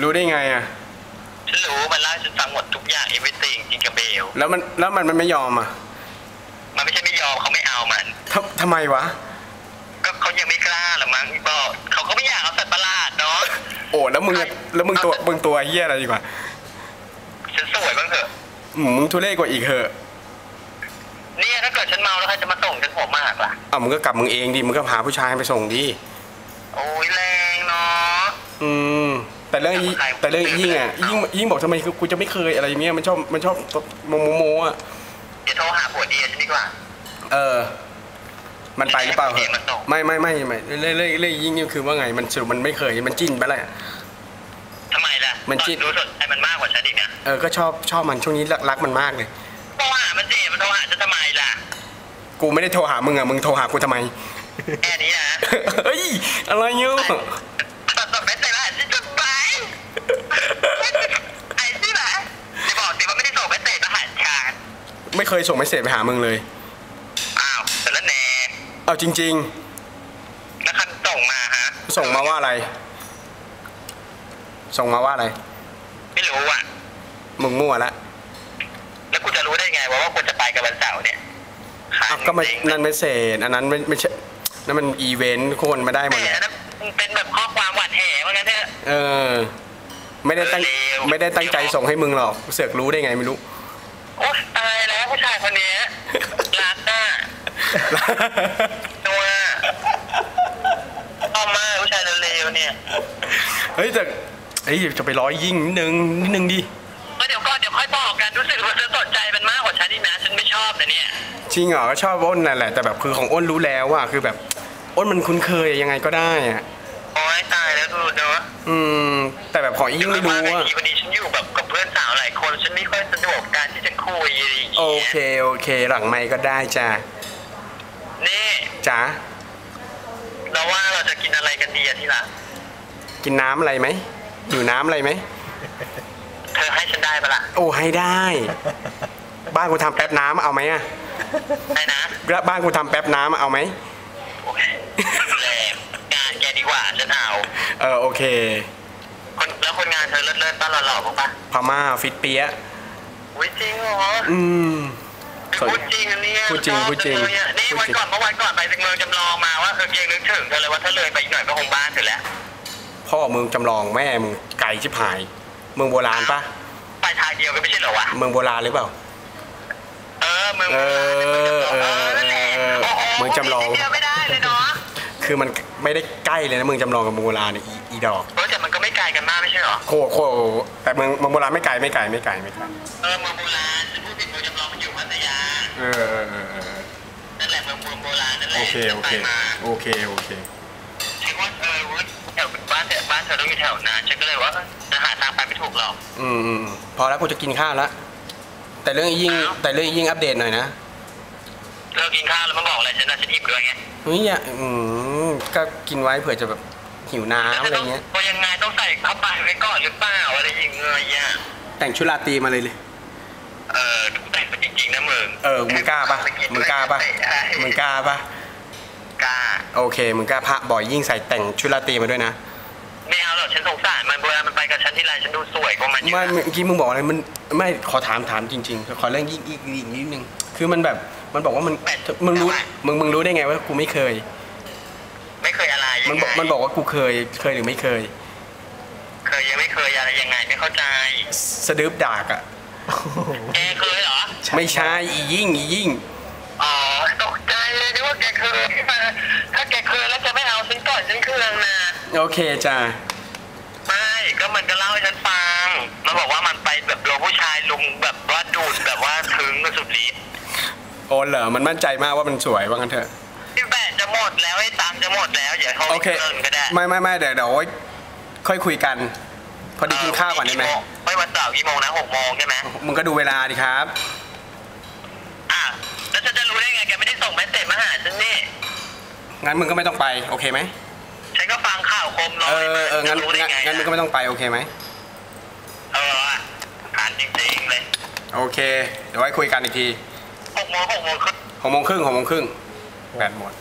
รู้ได้ไงอะฉันรู้มันเล่าให้ฉันฟังหมดทุกอย่าง everything จริงกับเบล แล้วมันแล้วมันมันไม่ยอมอะมันไม่ใช่ไม่ยอมเขาไม่เอามัน ทำทำไมวะ ก็เขายังไม่กล้าหรอมั้งบอกเขาก็ไม่อยากเอาสัตว์ประหลาดเนาะ โอ้แล้วมึงอะแล้วมึงตัวมึงตัวเฮียอะไรดีกว่าฉันสวยบ้างเถอะ อืมมึงทุเรศกว่าอีกเหอะเนี่ยถ้าเกิดฉันเมาแล้วใครจะมาส่งฉันหัวมากล่ะอะมึงก็กลับมึงเองดิมึงก็พาผู้ชายไปส่งดิ โอ้ยแรงเนาะอืม แต่เรื่องอีแต่เรื่องยิ่งอะยิ่งยิ่งบอกทำไมกูจะไม่เคยอะไรอย่างเงี้ยมันชอบมันชอบโมโมโมอะเดี๋ยวโทรหาผัวเดียฉันดีกว่า เออ มันไปหรือเปล่าเหอะไม่ไม่ไม่ไม่เรื่องเรื่องเรื่องยิ่งนี่คือว่าไงมันสรุปมันไม่เคยมันจิ้นไปแล้วทำไมล่ะมันจิ้นรู้สดใจมันมากกว่าฉันอีกนะเออก็ชอบชอบมันช่วงนี้รักรักมันมากเลยโทรหามันสิมันโทรหาฉันทำไมล่ะกูไม่ได้โทรหามึงอะมึงโทรหากูทำไมแค่นี้นะเฮ้ยอะไรเนา ไม่เคยส่งเมสเซจไปหามึงเลย อ้าวแต่ละแน่เอาจริงแล้วคันส่งมาฮะๆ ส่งมาว่าอะไร ส่งมาว่าอะไร ไม่รู้อะ มึงมั่วละแล้วกูจะรู้ได้ไงว่าว่าควรจะไปกับวันเสาร์เนี่ยอ้าวก็มันจริงนั่นเมสเซจอันนั้นไม่ไม่ใช่นั่นมันอีเวนต์คนมาได้หมแต่ดเลยอันนั้นมันเป็นแบบข้อความหวานแหว่างั้นเถอะ เออ ไม่ได้ตั้งเร็วไม่ได้ตั้งใจส่งให้มึงหรอกเสือกรู้ได้ไงไม่รู้ โอ๊ยตายแล้วผู้ชายคนเนี้ยรักอะ นัวชอบมากผู้ชายเร็วๆเนี่ย เฮ้ยแต่เฮ้ยจะไปร้อยยิ่งนิดนึงนิดนึงดิก็เดี๋ยวก่อนเดี๋ยวค่อยบอกกันรู้สึกว่าจะสนใจมันมากกว่าฉันอีกนะฉันไม่ชอบแต่เนี่ยจริงเหรอก็ชอบอ้นนั่นแหละแต่แบบคือของอ้นรู้แล้วว่าคือแบบอ้นมันคุ้นเคยยังไงก็ได้อะโอ้ยตายแล้วดูเนาะอืม แต่แบบของยิ่งไม่รู้ว่าอะทีวันนี้ฉันอยู่แบบกับเพื่อนสาวหลายคนฉันไม่ค่อยสะดวกการที่จะคุยอะไรอย่างเงี้ยโอเคโอเค หลังไม่ก็ได้จ้ะ นี่จ๋าเราว่าเราจะกินอะไรกันดีอะที่รักกินน้ำอะไรไหมอยู่น้ำอะไรไหมเธอให้ฉันได้ปะล่ะโอ้ให้ได้ บ้านกูทำแป๊บน้ำเอาไหมอะได้นะบ้านกูทำแป๊บน้ำเอาไหมโอเคแรงงานแกดีกว่าฉันเอาเออโอเคคนแล้วคนงานเธอเลิศเลิศป้าหล่อๆบ้างปะพม่าฟิตเปียะอุ้ยจริงเหรออืม พูดจริงอันเนี้ยพูดจริงชอบพูดจริงเลยอะนี่พูดวันจริงก่อนเมื่อวันก่อนไปถึงเมืองจำลองมาว่าเออเกียงนึกถึงเธอเลยว่าถ้าเลยไปอีกหน่อยก็คงบ้านเธอแล้วพ่อมึงจำลองแม่มึงไก่ชิบหายเมืองโบราณปะไปทางเดียวกันไม่ใช่เหรอวะเมืองโบราณหรือเปล่า เออเมืองเออเออนั่นแหละเออโโหเมืองจำลองเดียวไม่ได้เลยเนาะคือมันไม่ได้ใกล้เลยนะเมืองจำลองกับเมืองโบราณเนี่ยอีอีดอกเออแต่มันก็ไม่ไกลกันมากไม่ใช่เหรอโคโคแต่เมืองเมืองโบราณไม่ไกลไม่ไกลไม่ไกลไม่ไกลเออเมืองโบราณ ออเออเออเออนั่นแหละเมืองโบราณนั่นแหละโอเคโอเคโอเคโอเคฉันว่าเออวุ้ยแถวบ้านเธอบ้านเธอต้องอยู่แถวนั้นฉันก็เลยว่าจะหาทางไปไม่ถูกหรอกอืมอืมพอแล้วกูจะกินข้าวแล้วแต่เรื่องยิ่งแต่เรื่องยิ่งอัปเดตหน่อยนะเลิกกินข้าวแล้วมาบอกอะไรฉันนะฉันอิ่มด้วยไงเฮ้ยอย่าอืมก็กินไว้เผื่อจะแบบหิวน้ำอะไรเงี้ยพอยังไงต้องใส่เข้าไปไว้ก่อนหรือเปล่าอะไรอย่างเงี้ยแต่งชุดราตรีมาเลยเลยเออ เออมึงกล้าปะมึงกล้าปะมึงกล้าปะกล้าโอเคมึงกล้าพระบ่อยยิ่งใส่แต่งชุดราตรีมาด้วยนะไม่เอาหรอกฉันสงสารมันเวลามันไปกับฉันที่ไรฉันดูสวยกว่ามันอยู่ไม่นะเมื่อกี้มึงบอกอะไรมันไม่ขอถามถามจริงๆขอเรื่องยิ่งอีกอีกนิดนึงคือมันแบบมันบอกว่ามันมึงรู้มึงมึงรู้ได้ไงว่ากูไม่เคย ไม่เคยอะไรยัมันงบอกไงมันบอกว่ากูเคยเคยหรือไม่เคย เคยยังไม่เคยอะไรยังไงไม่เข้าใจสะดืบดากอะแกเคย เหรอไม่ใช่อียิ่งอียิ่ง อ๋อตกใจเลยนึกว่าแกเคยถ้าแกเคยแล้วจะไม่เอาฉันก่อนฉันเครื่องนะโอเคจ้าไม่ก็มันก็เล่าให้ฉันฟังมันบอกว่ามันไปแบบโดนผู้ชายลุงแบบว่าดูดแบบว่าถึงกับสุดฤทธิ์โอนเหรอมันมั่นใจมากว่ามันสวยว่างั้นเถอะที่แบตจะหมดแล้วไอ้ตังค์จะหมดแล้วอย่าเขาโอเค เกินก็ได้ไม่ไม่ไม่เดี๋ยวเดี๋ยวค่อยคุยกัน พอดีกินข้าวก่อนได้ไหมไม่วันเสาร์กี่โมงนะหกโมงใช่ไหมมึงก็ดูเวลาดิครับ อะแล้วฉันจะรู้ได้ไงแกไม่ได้ ส่งเมสเซจมาหาฉันนี่งั้นมึงก็ไม่ต้องไปโอเคไหมฉันก็ฟังข่าวคมร้อเอยอเอองั้นจะรู้ได้งั้นไงงั้นมึงก็ไม่ต้องไปโอเคไหมเอออ่านจริงๆเลย โอเค เดี๋ยวไว้คุยกันอีกทีหกโมงหกโมงครึ่งหกโมงครึ่งหกโมงครึ่งแบตหมด